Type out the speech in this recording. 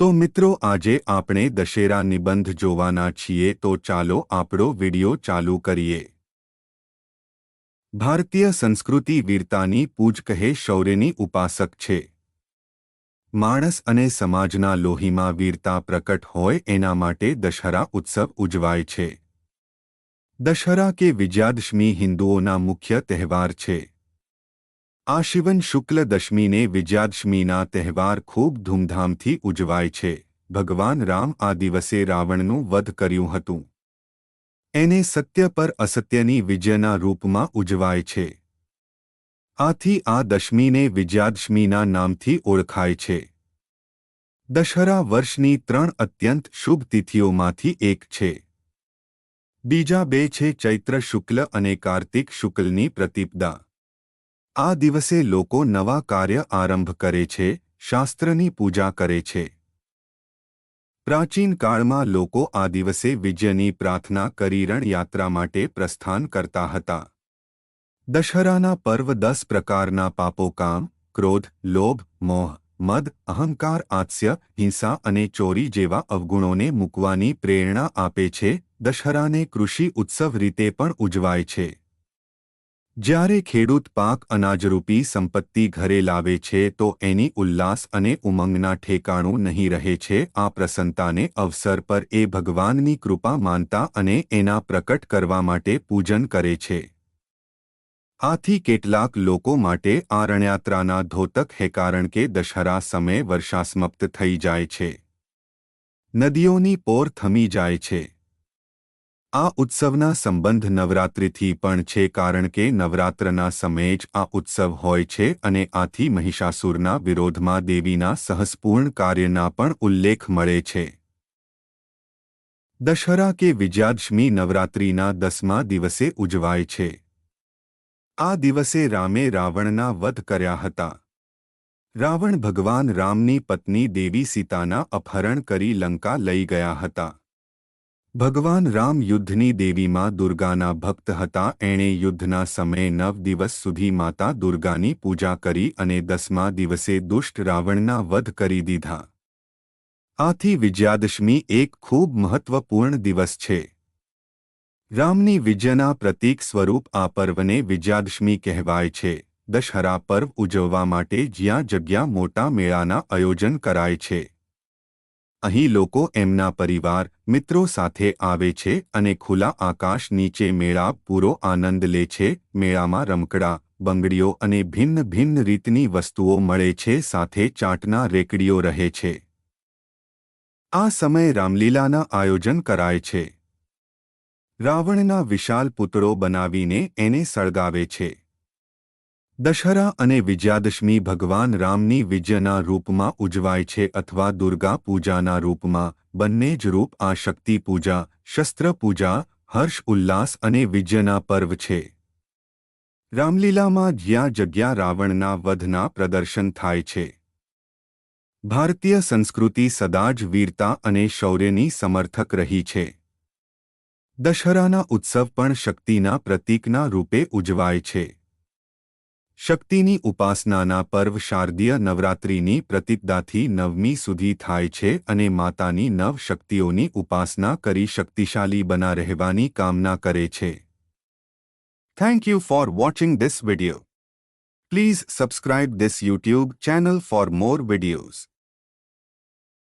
તો મિત્રો, આજે આપણે દશેરા નિબંધ જોવાના છીએ. તો ચાલો આપણો વિડિયો ચાલુ કરીએ. ભારતીય સંસ્કૃતિ વીરતાની પૂજ કહે શૌર્યની ઉપાસક છે. માણસ અને સમાજના લોહીમાં વીરતા પ્રકટ હોય એના માટે દશહરા ઉત્સવ ઉજવાય છે. દશહરા કે વિજયાદશમી હિન્દુઓના મુખ્ય તહેવાર છે. આશિવન શુક્લ દશમીને વિજયાદશમીના તહેવાર ખૂબ ધૂમધામથી ઉજવાય છે. ભગવાન રામ આ દિવસે રાવણનું વધ કર્યું હતું. એને સત્ય પર અસત્યની વિજયના રૂપમાં ઉજવાય છે. આથી આ દશમીને વિજયાદશમીના નામથી ઓળખાય છે. દશહરા વર્ષની ત્રણ અત્યંત શુભ તિથિઓમાંથી એક છે. બીજા બે છે ચૈત્ર શુક્લ અને કાર્તિક શુક્લની પ્રતિપદા. આ દિવસે લોકો નવા કાર્ય આરંભ કરે છે, શાસ્ત્રની પૂજા કરે છે. પ્રાચીન કાળમાં લોકો આ દિવસે વિજયની પ્રાર્થના કરી રણયાત્રા માટે પ્રસ્થાન કરતા હતા. દશહરાના પર્વ દસ પ્રકારના પાપો કામ, ક્રોધ, લોભ, મોહ, મદ, અહંકાર, આત્સ્ય, હિંસા અને ચોરી જેવા અવગુણોને મૂકવાની પ્રેરણા આપે છે. દશહરાને કૃષિ ઉત્સવ રીતે પણ ઉજવાય છે. જ્યારે ખેડૂત પાક અનાજરૂપી સંપત્તિ ઘરે લાવે છે તો એની ઉલ્લાસ અને ઉમંગના ઠેકાણું નહીં રહે છે. આ પ્રસન્નતાને અવસર પર એ ભગવાનની કૃપા માનતા અને એના પ્રકટ કરવા માટે પૂજન કરે છે. આથી કેટલાક લોકો માટે આ ધોતક હે કારણ કે દશહરા સમયે વર્ષા સમાપ્ત થઈ જાય છે. નદીઓની પોર થમી જાય છે. આ ઉત્સવના સંબંધ નવરાત્રિથી પણ છે કારણ કે નવરાત્રના સમયે જ આ ઉત્સવ હોય છે અને આથી મહિષાસુરના વિરોધમાં દેવીના સહસપૂર્ણ કાર્યના પણ ઉલ્લેખ મળે છે. દશહરા કે વિજયાદશમી નવરાત્રિના દસમા દિવસે ઉજવાય છે. આ દિવસે રામે રાવણના વધ કર્યા હતા. રાવણ ભગવાન રામની પત્ની દેવી સીતાના અપહરણ કરી લંકા લઈ ગયા હતા. ભગવાન રામ યુદ્ધની દેવીમાં દુર્ગાના ભક્ત હતા. એણે યુદ્ધના સમયે નવ દિવસ સુધી માતા દુર્ગાની પૂજા કરી અને દસમા દિવસે દુષ્ટ રાવણના વધ કરી દીધા. આથી વિજયાદશમી એક ખૂબ મહત્વપૂર્ણ દિવસ છે. રામની વિજયના પ્રતીક સ્વરૂપ આ પર્વને વિજયાદશમી કહેવાય છે. દશહરા પર્વ ઉજવવા માટે જ્યાં જગ્યા મોટા મેળાના આયોજન કરાય છે. અહીં લોકો એમના પરિવાર, મિત્રો સાથે આવે છે અને ખુલ્લા આકાશ નીચે મેળા પૂરો આનંદ લે છે. મેળામાં રમકડા, બંગડીઓ અને ભિન્ન ભિન્ન રીતની વસ્તુઓ મળે છે. સાથે ચાટના રેકડીઓ રહે છે. આ સમયે રામલીલાના આયોજન કરાય છે. રાવણના વિશાલ પુતળો બનાવીને એને સળગાવે છે. દશહરા અને વિજયાદશમી ભગવાન રામની વિજયના રૂપમાં ઉજવાય છે અથવા દુર્ગા પૂજાના રૂપમાં, બંને જ રૂપ આ શક્તિ પૂજા, શસ્ત્ર પૂજા, હર્ષ ઉલ્લાસ અને વિજયના પર્વ છે. રામલીલામાં જ્યાં જગ્યા રાવણના વધના પ્રદર્શન થાય છે. ભારતીય સંસ્કૃતિ સદા જ વીરતા અને શૌર્યની સમર્થક રહી છે. દશહરાના ઉત્સવ પણ શક્તિના પ્રતીકના રૂપે ઉજવાય છે. શક્તિની ઉપાસનાના પર્વ શારદીય નવરાત્રિની પ્રતિપદાથી નવમી સુધી થાય છે અને માતાની નવ શક્તિઓની ઉપાસના કરી શક્તિશાળી બના રહેવાની કામના કરે છે. Thank you for watching this video please subscribe this YouTube channel for more videos